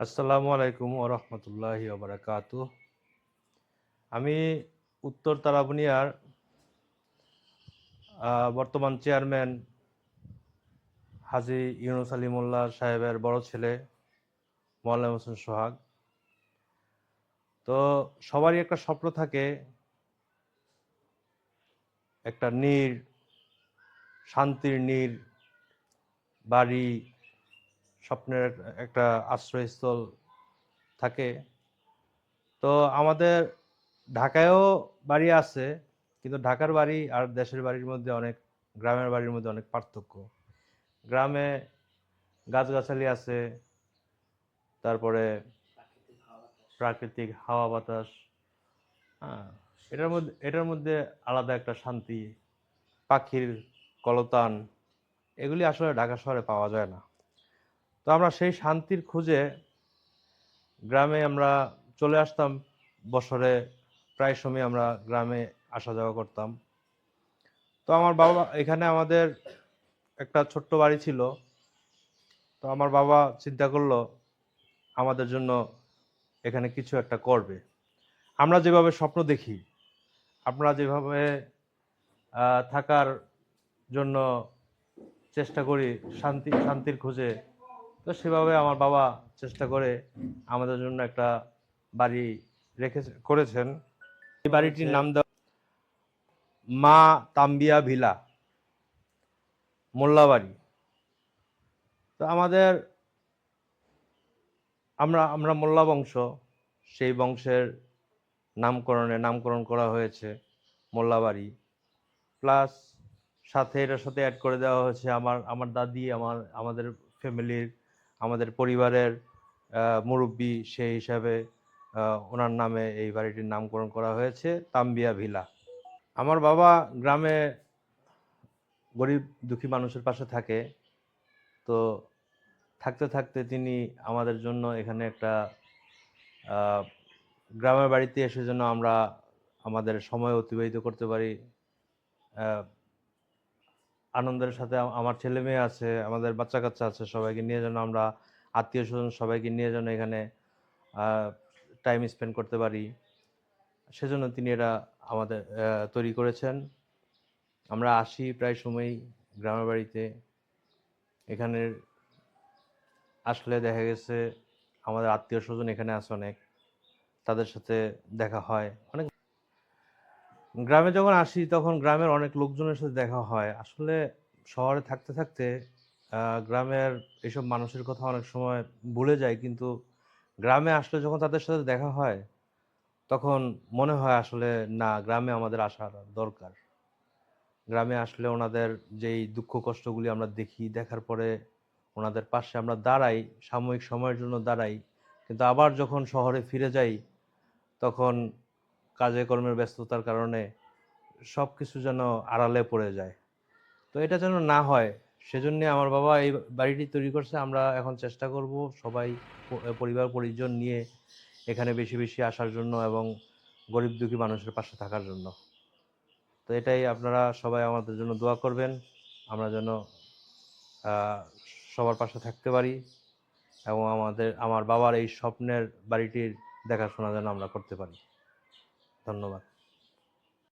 আসসালামু আলাইকুম ও রহমতুল্লাহ বারাকাত। আমি উত্তর তারাবুনিয়ার বর্তমান চেয়ারম্যান হাজি ইউনুস আলী মোল্লা সাহেবের বড় ছেলে মোয়াল্লাম হোসেন সোহাগ। তো সবারই একটা স্বপ্ন থাকে, একটা নীর, শান্তির নীর বাড়ি স্বপ্নের একটা আশ্রয়স্থল থাকে। তো আমাদের ঢাকায়ও বাড়ি আছে, কিন্তু ঢাকার বাড়ি আর দেশের বাড়ির মধ্যে অনেক, গ্রামের বাড়ির মধ্যে অনেক পার্থক্য। গ্রামে গাছগাছালি আছে, তারপরে প্রাকৃতিক হাওয়া বাতাস হ্যাঁ এটার মধ্যে এটার মধ্যে আলাদা একটা শান্তি, পাখির কলতান, এগুলি আসলে ঢাকা শহরে পাওয়া যায় না। তো আমরা সেই শান্তির খুঁজে গ্রামে আমরা চলে আসতাম। বছরে প্রায় সময় আমরা গ্রামে আসা যাওয়া করতাম। তো আমার বাবা, এখানে আমাদের একটা ছোট্ট বাড়ি ছিল। তো আমার বাবা চিন্তা করল, আমাদের জন্য এখানে কিছু একটা করবে। আমরা যেভাবে স্বপ্ন দেখি, আমরা যেভাবে থাকার জন্য চেষ্টা করি শান্তি, শান্তির খোঁজে তো সেভাবে আমার বাবা চেষ্টা করে আমাদের জন্য একটা বাড়ি রেখে করেছেন। এই বাড়িটির নাম দেওয়া মা তাম্বিয়া ভিলা, মোল্লাবাড়ি। তো আমাদের, আমরা আমরা মোল্লা বংশ, সেই বংশের নামকরণে নামকরণ করা হয়েছে মোল্লাবাড়ি। প্লাস সাথে এটার সাথে অ্যাড করে দেওয়া হয়েছে আমার আমার দাদি, আমার, আমাদের ফ্যামিলির আমাদের পরিবারের মুরব্বি সেই হিসাবে ওনার নামে এই বাড়িটির নামকরণ করা হয়েছে, তাম্বিয়া ভিলা। আমার বাবা গ্রামে গরিব দুঃখী মানুষের পাশে থাকে। তো থাকতে থাকতে তিনি আমাদের জন্য এখানে একটা গ্রামের বাড়িতে এসে যেন আমরা আমাদের সময় অতিবাহিত করতে পারি আনন্দের সাথে আমার ছেলে মেয়ে আছে, আমাদের বাচ্চা কাচ্চা আছে, সবাইকে নিয়ে যেন আমরা আত্মীয় স্বজন সবাইকে নিয়ে যেন এখানে টাইম স্পেন্ড করতে পারি। সেজন্য তিনি এটা আমাদের তৈরি করেছেন। আমরা আসি প্রায় সময়ই গ্রামের বাড়িতে। এখানের আসলে দেখা গেছে, আমাদের আত্মীয় স্বজন এখানে আছে অনেক। তাদের সাথে দেখা হয়। অনেক গ্রামে যখন আসি, তখন গ্রামের অনেক লোকজনের সাথে দেখা হয়। আসলে শহরে থাকতে থাকতে গ্রামের এসব মানুষের কথা অনেক সময় ভুলে যায় কিন্তু গ্রামে আসলে যখন তাদের সাথে দেখা হয়, তখন মনে হয় আসলে, না, গ্রামে আমাদের আসা দরকার। গ্রামে আসলে ওনাদের যেই দুঃখ কষ্টগুলি আমরা দেখি, দেখার পরে ওনাদের পাশে আমরা দাঁড়াই, সাময়িক সময়ের জন্য দাঁড়াই। কিন্তু আবার যখন শহরে ফিরে যাই, তখন কাজে কর্মের ব্যস্ততার কারণে সব কিছু যেন আড়ালে পড়ে যায়। তো এটা যেন না হয়, সেজন্য আমার বাবা এই বাড়িটি তৈরি করছে। আমরা এখন চেষ্টা করব সবাই পরিবার, পরিজন নিয়ে এখানে বেশি বেশি আসার জন্য এবং গরিব, দুঃখী মানুষের পাশে থাকার জন্য। তো এটাই আপনারা সবাই আমাদের জন্য দোয়া করবেন। আমরা যেন সবার পাশে থাকতে পারি এবং আমাদের, আমার বাবার এই স্বপ্নের বাড়িটির দেখাশোনা যেন আমরা করতে পারি। ধন্যবাদ।